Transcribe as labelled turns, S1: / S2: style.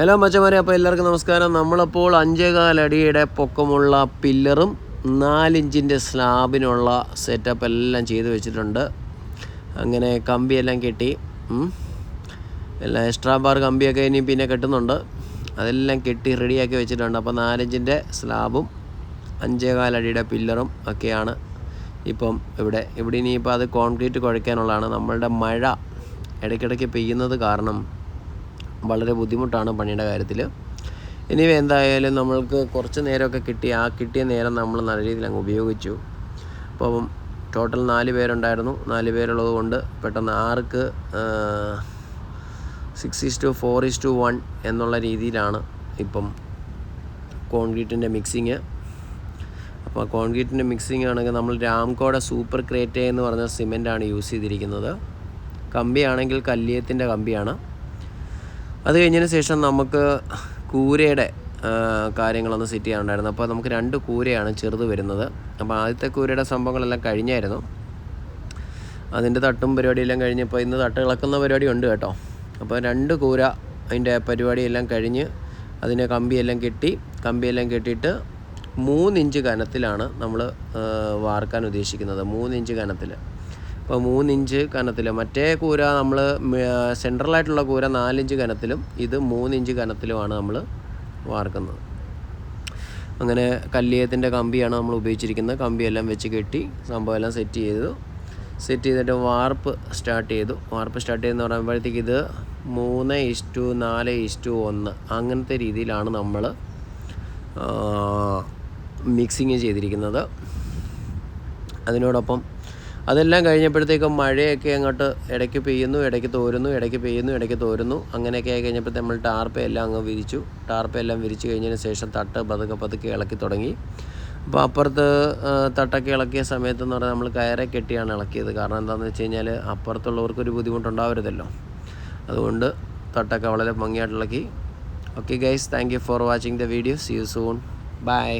S1: Hello മച്ചമാരെ അപ്പോൾ എല്ലാവർക്കും നമസ്കാരം. നമ്മളപ്പോൾ അഞ്ചേകാലടിയുടെ പൊക്കമുള്ള പില്ലറും നാലിഞ്ചിന്റെ സ്ലാബിനുള്ള സെറ്റപ്പ് എല്ലാം ചെയ്ത് വെച്ചിട്ടുണ്ട്. അങ്ങനെ കമ്പിയെല്ലാം കെട്ടി. എല്ലാം എക്സ്ട്രാ ബാർ കമ്പിയൊക്കെ ഇനി പിന്നെ കെട്ടുന്നുണ്ട്. അതെല്ലാം കെട്ടി റെഡിയാക്കി വെച്ചിട്ടുണ്ട്. അപ്പോൾ നാലിഞ്ചിന്റെ സ്ലാബും അഞ്ചേകാലടിയുടെ പില്ലറും ഒക്കെയാണ് ഇപ്പം ഇവിടെ. ഇവിടെ ഇനിയിപ്പോൾ അത് കോൺക്രീറ്റ് കുഴയ്ക്കാനുള്ളതാണ്. നമ്മളുടെ മഴ ഇടയ്ക്കിടയ്ക്ക് പെയ്യുന്നത് കാരണം വളരെ ബുദ്ധിമുട്ടാണ് പണിയുടെ കാര്യത്തിൽ ഇനി എന്തായാലും നമ്മൾക്ക് കുറച്ച് നേരമൊക്കെ കിട്ടി. ആ കിട്ടിയ നേരം നമ്മൾ നല്ല രീതിയിൽ അങ്ങ് ഉപയോഗിച്ചു. അപ്പം ടോട്ടൽ നാല് പേരുണ്ടായിരുന്നു. നാല് പേരുള്ളത് കൊണ്ട് പെട്ടെന്ന് ആർക്ക് six is two four is two one എന്നുള്ള രീതിയിലാണ് ഇപ്പം കോൺക്രീറ്റിന്റെ മിക്സിങ് അപ്പോൾ കോൺക്രീറ്റിന്റെ മിക്സിങ് ആണെങ്കിൽ നമ്മൾ രാംകോടെ സൂപ്പർ ക്രേറ്റേ എന്ന് പറഞ്ഞ സിമെന്റാണ് യൂസ് ചെയ്തിരിക്കുന്നത്. കമ്പിയാണെങ്കിൽ കല്ലിയത്തിന്റെ കമ്പിയാണ്. അത് കഴിഞ്ഞതിന് ശേഷം നമുക്ക് കൂരയുടെ കാര്യങ്ങളൊന്ന് സെറ്റ് ചെയ്യാനുണ്ടായിരുന്നു. അപ്പോൾ നമുക്ക് രണ്ട് കൂരയാണ് ചെറുത് വരുന്നത്. അപ്പോൾ ആദ്യത്തെ കൂരയുടെ സംഭവങ്ങളെല്ലാം കഴിഞ്ഞായിരുന്നു. അതിന്റെ തട്ടും പരിപാടിയെല്ലാം കഴിഞ്ഞപ്പോൾ ഇന്ന് തട്ട് ഇളക്കുന്ന പരിപാടി ഉണ്ട് കേട്ടോ. അപ്പോൾ രണ്ട് കൂര അതിന്റെ പരിപാടിയെല്ലാം കഴിഞ്ഞ് അതിന്റെ കമ്പിയെല്ലാം കെട്ടി കമ്പിയെല്ലാം കെട്ടിയിട്ട് മൂന്നിഞ്ച് കനത്തിലാണ് നമ്മൾ വാർക്കാൻ ഉദ്ദേശിക്കുന്നത്. മൂന്നിഞ്ച് കനത്തിൽ അപ്പോൾ മൂന്നിഞ്ച് കനത്തിൽ മറ്റേ കൂര നമ്മൾ സെൻട്രലായിട്ടുള്ള കൂര നാലിഞ്ച് കനത്തിലും ഇത് മൂന്നിഞ്ച് കനത്തിലുമാണ് നമ്മൾ വാർക്കുന്നത്. അങ്ങനെ കല്ലിയത്തിന്റെ കമ്പിയാണ് നമ്മൾ ഉപയോഗിച്ചിരിക്കുന്നത്. കമ്പിയെല്ലാം വെച്ച് കെട്ടി സംഭവം എല്ലാം സെറ്റ് ചെയ്തു. സെറ്റ് ചെയ്തിട്ട് വാർപ്പ് സ്റ്റാർട്ട് ചെയ്തു. വാർപ്പ് സ്റ്റാർട്ട് ചെയ്തെന്ന് പറയുമ്പോഴത്തേക്ക് ഇത് മൂന്ന് ഇഷ്ടു നാല് ഇഷ്ടു ഒന്ന് അങ്ങനത്തെ രീതിയിലാണ് നമ്മൾ മിക്സിങ് ചെയ്തിരിക്കുന്നത്. അതിനോടൊപ്പം അതെല്ലാം കഴിഞ്ഞപ്പോഴത്തേക്കും മഴയൊക്കെ അങ്ങോട്ട് ഇടയ്ക്ക് പെയ്യുന്നു ഇടയ്ക്ക് തോരുന്നു ഇടയ്ക്ക് പെയ്യുന്നു ഇടയ്ക്ക് തോരുന്നു. അങ്ങനെയൊക്കെ ആയി കഴിഞ്ഞപ്പോൾ നമ്മൾ ടാർപ്പയെല്ലാം അങ്ങ് വിരിച്ചു. ടാർപ്പയെല്ലാം വിരിച്ചു കഴിഞ്ഞതിന് ശേഷം തട്ട് പതുക്കെ പതുക്കെ ഇളക്കി തുടങ്ങി. അപ്പോൾ അപ്പുറത്ത് തട്ടൊക്കെ ഇളക്കിയ സമയത്ത് എന്ന് പറഞ്ഞാൽ നമ്മൾ കയറെ കെട്ടിയാണ് ഇളക്കിയത്. കാരണം എന്താണെന്ന് വെച്ച് കഴിഞ്ഞാൽ അപ്പുറത്തുള്ളവർക്കൊരു ബുദ്ധിമുട്ടുണ്ടാവരുതല്ലോ. അതുകൊണ്ട് തട്ടൊക്കെ വളരെ ഭംഗിയായിട്ട് ഇളക്കി. Okay guys thank you for watching the video see you soon bye